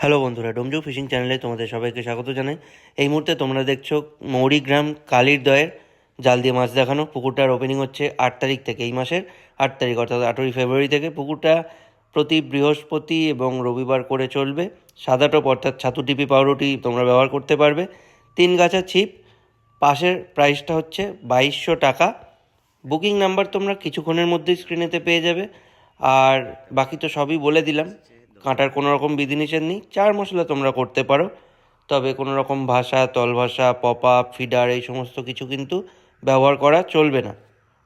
Hello বন্ধুরা, ডোমজু fishing চ্যানেলে তোমাদের সবাইকে স্বাগত জানাই। এই মুহূর্তে তোমরা দেখছ মৌরিগ্রাম কালির দয়ের জাল দিয়ে মাছ দেখানো। পুকুরটার ওপেনিং হচ্ছে আট তারিখ থেকে, এই মাসের আট তারিখ, অর্থাৎ আঠেরোই ফেব্রুয়ারি থেকে। পুকুরটা প্রতি বৃহস্পতি এবং রবিবার করে চলবে। সাদা টপ, অর্থাৎ ছাতু টিপি পাউরুটি তোমরা ব্যবহার করতে পারবে। তিন গাছা ছিপ, পাশের প্রাইসটা হচ্ছে বাইশশো টাকা। বুকিং নাম্বার তোমরা কিছুক্ষণের মধ্যেই স্ক্রিনেতে পেয়ে যাবে। আর বাকি তো সবই বলে দিলাম। কাঁটার কোনো রকম বিধিনিষেধ নেই। চার মশলা তোমরা করতে পারো। তবে কোনো রকম ভাষা তল ভাষা পপ আপ ফিডার এই সমস্ত কিছু কিন্তু ব্যবহার করা চলবে না।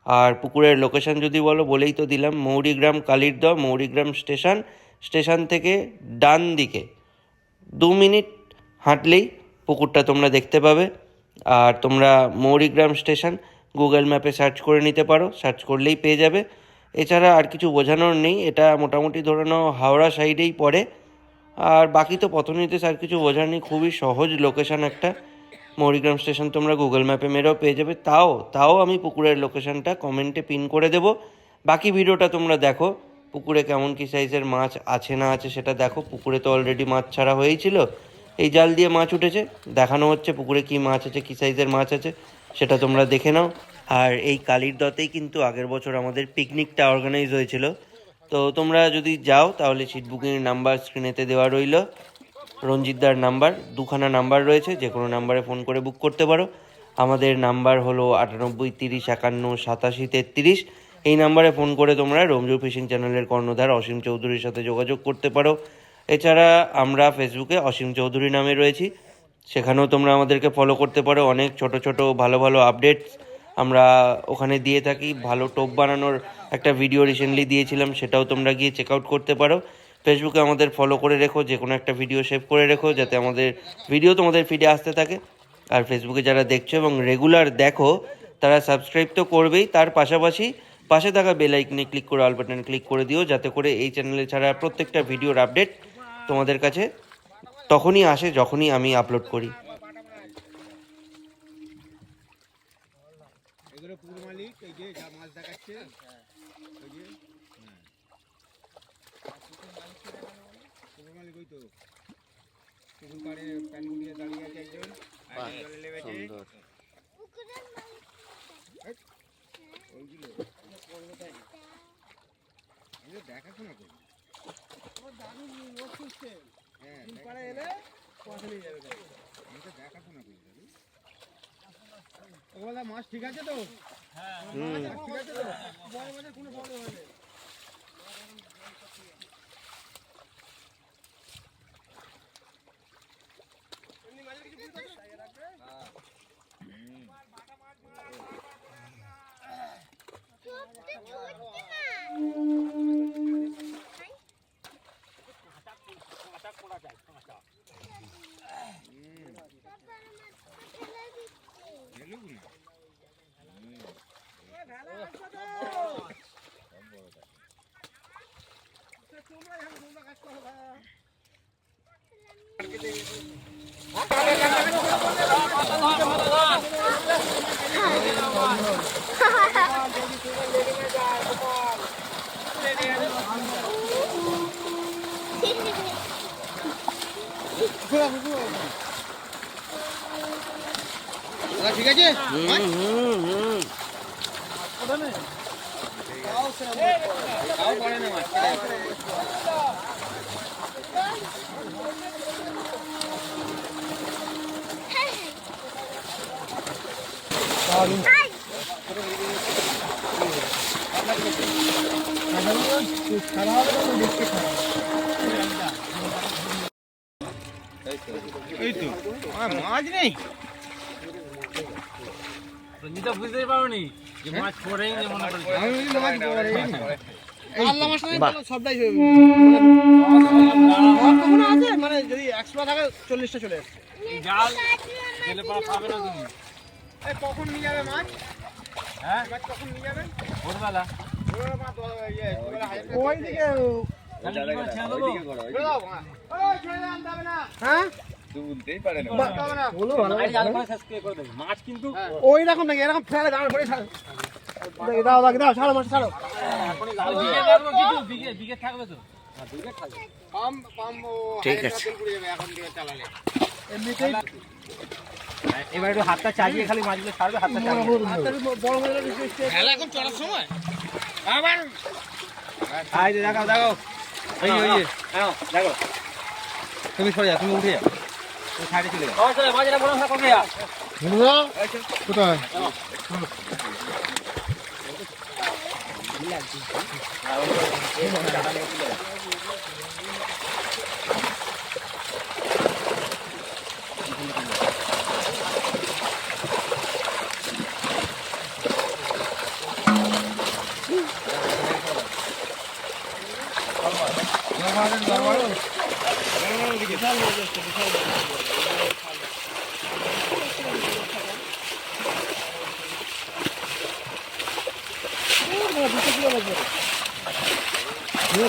আর পুকুরের লোকেশন যদি বলো, বলেই তো দিলাম, মৌরিগ্রাম কালিরদ মৌরিগ্রাম স্টেশন স্টেশন থেকে ডান দিকে। দু মিনিট হাঁটলেই পুকুরটা তোমরা দেখতে পাবে। আর তোমরা মৌরিগ্রাম স্টেশন, গুগল ম্যাপে সার্চ করে নিতে পারো। সার্চ করলেই পেয়ে যাবে। এছাড়া আর কিছু বোঝানোর নেই। এটা মোটামুটি ধরে নাও হাওড়া সাইডেই পড়ে। আর বাকি তো পথনীতিস আর কিছু বোঝার নেই। খুবই সহজ লোকেশন একটা। মৌরিগ্রাম স্টেশন তোমরা গুগল ম্যাপে মেরেও পেয়ে যাবে। তাও তাও আমি পুকুরের লোকেশানটা কমেন্টে পিন করে দেবো। বাকি ভিডিওটা তোমরা দেখো। পুকুরে কেমন কী সাইজের মাছ আছে না আছে সেটা দেখো। পুকুরে তো অলরেডি মাছ ছাড়া হয়েছিল এই জাল দিয়ে মাছ উঠেছে। দেখানো হচ্ছে পুকুরে কী মাছ আছে, কী সাইজের মাছ আছে। সেটা তোমরা দেখে নাও। আর এই কালির দতেই কিন্তু আগের বছর আমাদের পিকনিকটা অর্গানাইজ হয়েছিল। তো তোমরা যদি যাও, তাহলে সিট বুকিংয়ের নাম্বার স্ক্রিনেতে দেওয়া রইল। রঞ্জিতদার নাম্বার দুখানা নাম্বার রয়েছে যে কোনো নাম্বারে ফোন করে বুক করতে পারো। আমাদের নাম্বার হলো আটানব্বই, তিরিশ, একান্ন, সাতাশি, তেত্রিশ। এই নাম্বারে ফোন করে তোমরা রমজু ফিশিং চ্যানেলের কর্ণধার অসীম চৌধুরীর সাথে যোগাযোগ করতে পারো। এছাড়া আমরা ফেসবুকে অসীম চৌধুরী নামে রয়েছি। সেখানেও তোমরা আমাদেরকে ফলো করতে পারো। অনেক ছোট ছোট, ভালো ভালো আপডেটস আমরা ওখানে দিয়ে থাকি। ভালো টোপ বানানোর একটা ভিডিও রিসেন্টলি দিয়েছিলাম, সেটাও তোমরা গিয়ে চেক আউট করতে পারো। ফেসবুকে আমাদের ফলো করে রেখো, যে কোনো একটা ভিডিও সেভ করে রেখো, যাতে আমাদের ভিডিও তোমাদের ফিডে আসতে থাকে। আর ফেসবুকে যারা দেখছ এবং রেগুলার দেখো, তারা সাবস্ক্রাইব তো করবেই। তার পাশাপাশি পাশে থাকা বেল আইকনে ক্লিক করে অল বাটনে ক্লিক করে দিও, যাতে করে এই চ্যানেলে ছাড়া প্রত্যেকটা ভিডিওর আপডেট তোমাদের কাছে তখনই আসে, যখনই আমি আপলোড করি এগুলো পুকুর মালিক এই যে যা মাছ ওই যে হ্যাঁ। পুকুর মালিক ওই তো পুকুর পাড়ে প্যান গুলিয়ে দাঁড়িয়ে আছে একজন আর জলে ওইগুলো দেখাশোনা হ্যাঁ দেখাশোনা- আমি তো দেখাশোনা করি। ওগুলা মাছ ঠিক আছে তো মাছ ঠিক আছে তো বড় মাছের কোনো প্রবলেম হয় না ভেলুক না না মাছ এই তো মাছ নেই? রঞ্জিতা বুঝতেই পারোনি যে মাছ পড়েই যে মনে আমি মাছ পড়েই না। আল্লাহ মাছ নেই, তাহলে সবটাই হবে। আমার কখনো আছে? মানে যদি একশো থাকে চল্লিশটা চলে আসছে। জাল পাওয়া পাবে না তুমি। এই কখন নিয়ে যাবে মাছ? হ্যাঁ? মাছ কখন নিয়ে যাবে? ভোরবেলা। করে ছেড়ে হ্যাঁ? মাছ কিন্তু ওই রকম নাকি এরকম ফেলে দাঁড় করে ছাড়ো। দাও দাও দাও ছাড়ো মাছ ছাড়ো। বিঘে থাকবে তো। ঠিক আছে। এবার একটু হাতটা চালিয়ে খালি মাছগুলো ছাড়বে হাতটা চালিয়ে। খেলা এখন চড়ার সময়? আবার? দেখাও দেখাও। এই যে, ওই যে। হ্যাঁ দেখো তুমি সরে যাও তুমি উঠে যাও। তুমি সাইডে চলে যাও চলে মাঝে বড় থাকো গিয়া কোথায় বেরিয়ে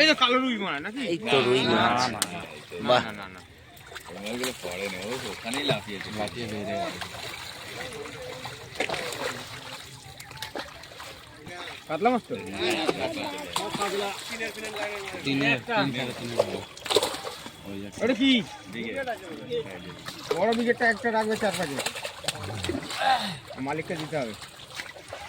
এই তো কালো রুই মারা নাকি? এই তো রুই মাছ বাহ। না না না। কাতলা মাছ তো? ওটা কি? বড় বিকেটটা একটা রাখবে চার পাঁচে মালিককে দিতে হবে।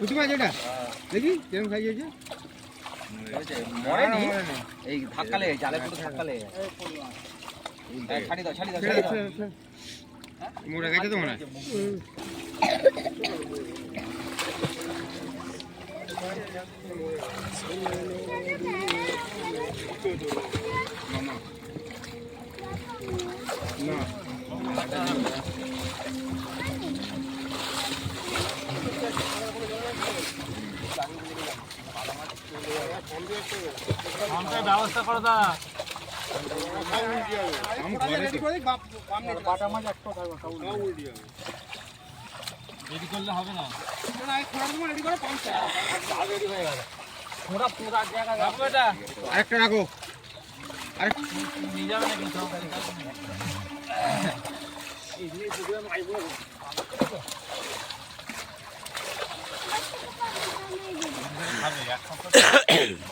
পুঁটি মাছ এটা দেখি কেরম খাইয়েছে মরেনি? না, না, এই ধাক্কা লেগে জালে পুরো ধাক্কা লেগে এই ছাড়ি দাও ছাড়ি দাও ছাড়ি দাও, দাও ছেড়ে দাও, ছেড়ে দাও। মরে গেছে তো মনে হয় না। ব্যবস্থা করে দা আম ঘরে তো। রেডি করলে হবে না। পুরা পুরা জায়গা রাখো। এটা। আরেকটা রাখো। আরেক নিয়ে যাবে নাকি সব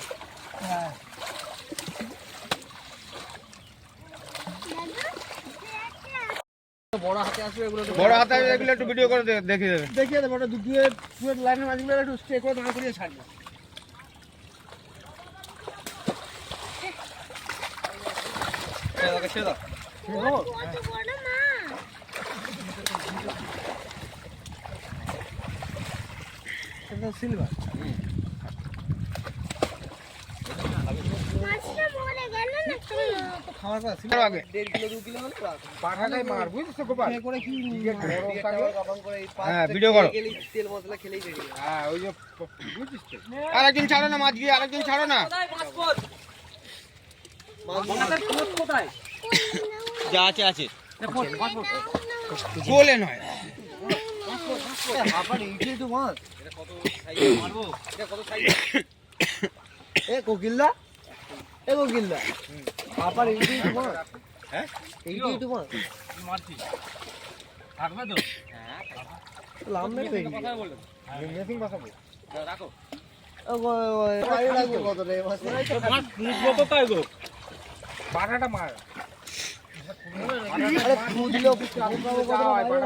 বড় হাতে আসবে এগুলো বড় হাতে এগুলো একটু ভিডিও করে দেখিয়ে দেবে। দেখিয়ে দেবো ওটা দুয়ে পুরো লাইনের মাছগুলো একটু স্টে করে দাঁড় করিয়ে ছাড়বে। সিলভার মাছটা মরে গেল না খাওয়ার পর আরও আগে দেড় কিলো দু কিলো পাঠাটাই মার বুঝছিস তো গোপাল? করে কি হ্যাঁ ভিডিও করো। তেল মশলা খেলেই বেরিয়ে হ্যাঁ ওই যে বুঝছিস তো। আরেকজন ছাড়ো না মাছ গিয়ে আরেকজন ছাড়ো না। কোথায় যা আছে আছে। কোলে নয়। আবার ইটে তো মাছ। মারবো? এটা কত সাইজ এ কোকিল্লা এ কোকিল্লা আবার ইটে তো মাছ হ্যাঁ? ইটে তো মাছ মারছি থাকবে তো? লাম নেই পেরি মেশিন বসাবো রাখো। ও কত রে মাছ মাছ কত তাই গো? পাঠাটা মার। এই আরেকজন মাছ ছাড়ো হ্যাঁ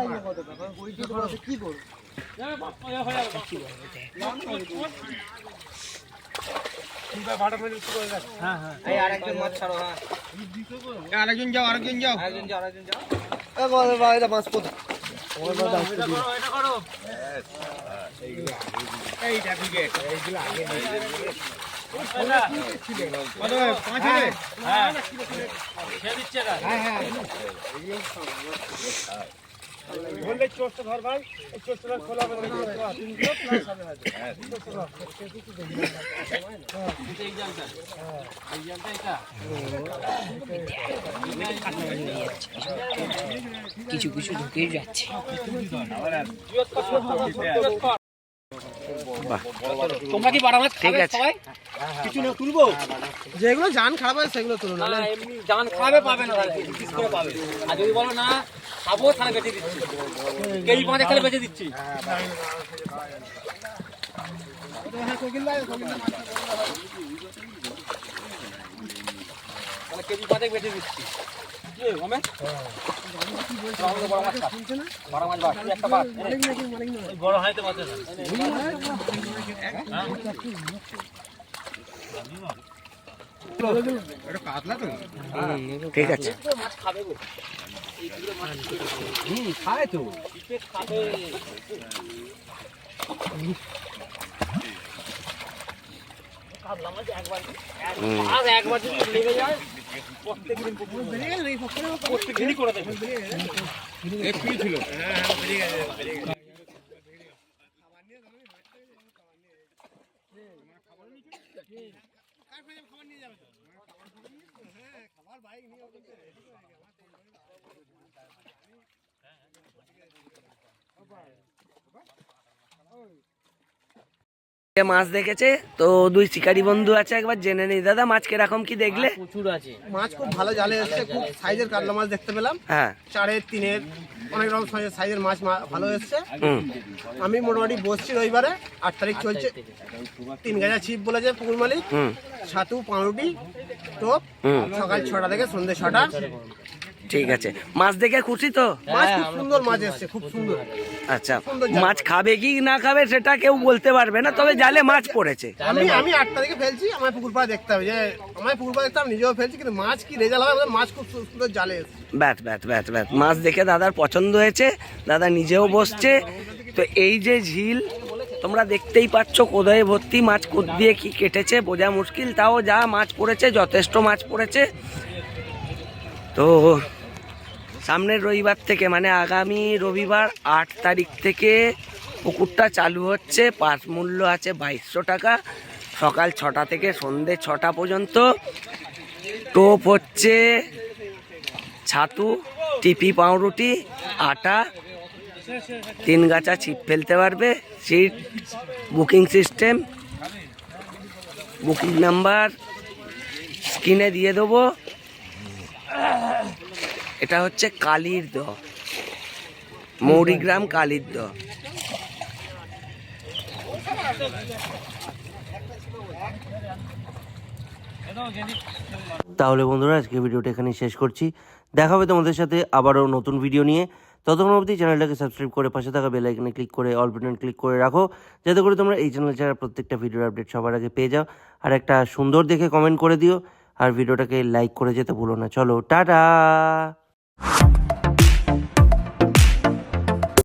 আরেকজন যাও আরেকজন যাও। আরেকজন যাও আরেকজন যাও। এইগুলো আগে কত পাঁচ হবে হ্যাঁ হ্যাঁ বললে চোরটা ধর ভাই এই চোরটা খোলা হবে হয়তো কিছু কিছু ঢুকেই যাচ্ছে। তোমরা কি বাড়া মাছ ঠিক খাবে আছে। সবাই? কিছু না তুলবো? যেগুলো জান খারাপ হয় সেগুলো তুলুন না এমনি জান খাবে পাবে না পিস করে পাবে। আর যদি বলো না খাব তাহলে বেঁচে দিচ্ছি। কেজি পাঁচে খেলে বেঁচে দিচ্ছি। কেজি পাঁচে বেঁচে দিচ্ছি। ঠিক আছে। মাছ খাবে হুম খায় তো। খাবে একবার আর একবার যদি লেগে যায় ছিল হ্যাঁ। বেরিয়ে গেছে বেরিয়ে মাছ দেখেছে তো দুই শিকারি বন্ধু আছে একবার জেনে নিই। দাদা মাছ কীরকম কি দেখলে? প্রচুর আছে। মাছ খুব ভালো জালে এসছে খুব সাইজের কাতলা মাছ দেখতে পেলাম। হ্যাঁ। চারের তিনের অনেক রকম সাইজের সাইজের মাছ মা- ভালো এসছে। আমি মোটামুটি বসছি রবিবারে আট তারিখ চলছে। তিন গাজা ছিপ বলেছে পুকুর মালিক। ছাতু পাউরুটি টোপ। সকাল ছটা থেকে সন্ধ্যে ছটা। ঠিক আছে। মাছ দেখে খুশি তো? মাছ খুব সুন্দর মাছ এসছে খুব সুন্দর। আচ্ছা মাছ খাবে কি না খাবে সেটা কেউ বলতে পারবে না তবে জালে মাছ পড়েছে। আমি আমি আটটা থেকে ফেলছি আমার পুকুর পাড়ে দেখতে হবে যে আমার পুকুর পাড়ে দেখতে হবে নিজেও ফেলছি কিন্তু মাছ কি রেজাল্ট হবে? মাছ খুব সুন্দর জালে এসছে। ব্যাট ব্যাট ব্যাট ব্যাট মাছ দেখে দাদার পছন্দ হয়েছে দাদা নিজেও বসছে। তো এই যে ঝিল তোমরা দেখতেই পাচ্ছ কোদায় ভর্তি মাছ কোদ দিয়ে কি কেটেছে বোঝা মুশকিল তাও যা মাছ পড়েছে যথেষ্ট মাছ পড়েছে। তো সামনের রবিবার থেকে মানে আগামী রবিবার আট তারিখ থেকে পুকুরটা চালু হচ্ছে পাঁচ মূল্য আছে বাইশশো টাকা। সকাল ছটা থেকে সন্ধে ছটা পর্যন্ত। টোপ হচ্ছে ছাতু, টিপি পাউরুটি, আটা, তিন গাছা ছিপ ফেলতে পারবে। Seat, booking system, booking number স্ক্রিনে দিয়ে দেবো। এটা হচ্ছে কালির দ। মৌরিগ্রাম কালির দ। তাহলে বন্ধুরা আজকে ভিডিওটা এখানে শেষ করছি। দেখা হবে তোমাদের সাথে আবারও নতুন ভিডিও নিয়ে। ততক্ষণ অবধি চ্যানেলটাকে সাবস্ক্রাইব করে পাশে থাকা বেল আইকনে ক্লিক করে অল বাটন ক্লিক করে রাখো। যাতে করে তোমরা এই চ্যানেল ছাড়া প্রত্যেকটা ভিডিওর আপডেট সবার আগে পেয়ে যাও। আর একটা সুন্দর দেখে কমেন্ট করে দিও। আর ভিডিওটাকে লাইক করে যেতে ভুলো না। চলো, টাটা! Bye.